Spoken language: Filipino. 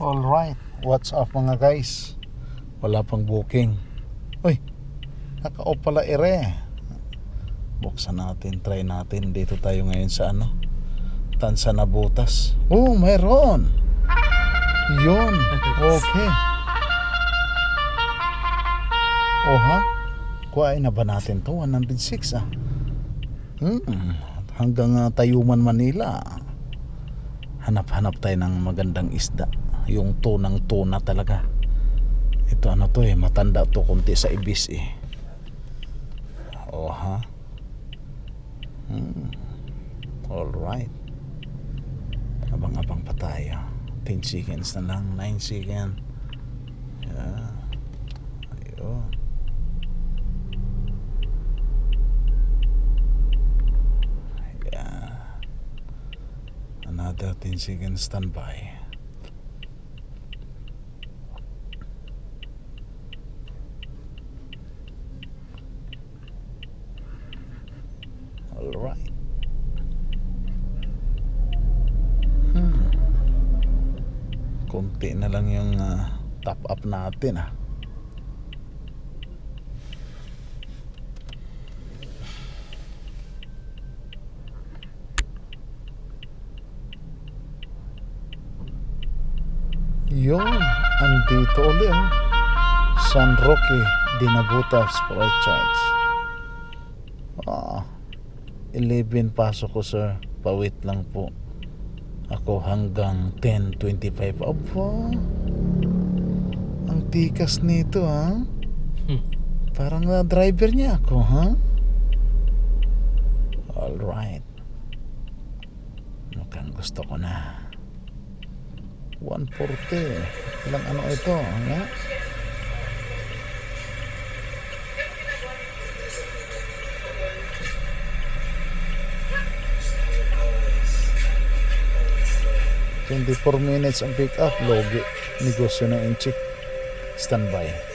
Alright, what's up mga guys? Wala pang booking. Uy, naka-off pala ere. Buksan natin, try natin. Dito tayo ngayon sa ano? Tansa na butas. Oh, mayroon. Yun, okay. Oh ha? Kuhain na ba natin to? 106 ah. Hmm, hanggang uh, Tayuman, Manila. Hanap-hanap tayo ng magandang isda. Yung tunang tuna talaga. Ito ano to eh, matanda to konti sa ibis eh. Oh ha? Hmm. Alright. Abang-abang pa tayo. 10 seconds na lang, 9 seconds. Yeah. Ayun. Yeah. Another 10 seconds standby. Alright. Hmm. Kunti na lang yung ah, top up natin ah. Yun, andito uli oh. San Roque, Dinabutas, Charge. Ah, 11 pasok ko sir. Pawit lang po. Ako hanggang 10.25. Aba, ang tikas nito ha. Hmm. Parang na driver niya ako ha. Alright. Mukhang gusto ko na. 140. Ilang ano ito? Ha? Twenty-four minutes ang pick up, logi. Negosyo na in. Standby.